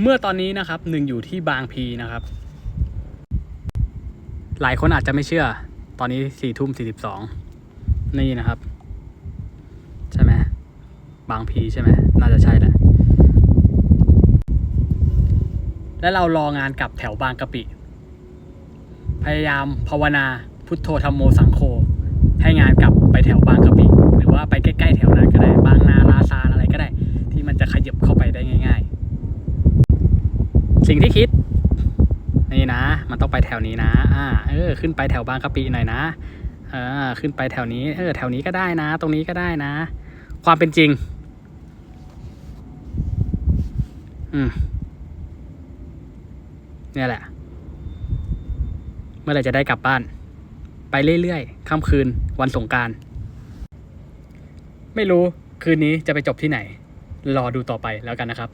เมื่อตอนนี้นะครับหนึ่งอยู่ที่บางพีนะครับ หลายคนอาจจะไม่เชื่อ ตอนนี้สี่ทุ่มสี่สิบสองนี่นะครับ ใช่ไหมบางพีใช่ไหมน่าจะใช่แหละและเรารองานกลับแถวบางกะปิ พยายามภาวนาพุทโธธรรมโมสังโฆให้งานกลับไปแถวบางกะปิ หรือว่าไปใกล้ๆแถวนั้นก็ได้ บางนาลาซานอะไรก็ได้ ที่มันจะขยับเข้าไปได้ง่าย ๆ สิ่งที่คิด นี่นะ มันต้องไปแถวนี้นะ อ่า เออ ขึ้นไปแถวบางกะปิหน่อยนะ เออ ขึ้นไปแถวนี้ เออ แถวนี้ก็ได้นะ ตรงนี้ก็ได้นะ ความเป็นจริง อืมเนี่ยแหละ เมื่อไรจะได้กลับบ้าน ไปเรื่อยๆ ค่ำคืน วันสงการ ไม่รู้คืนนี้จะไปจบที่ไหน รอดูต่อไปแล้วกันนะครับ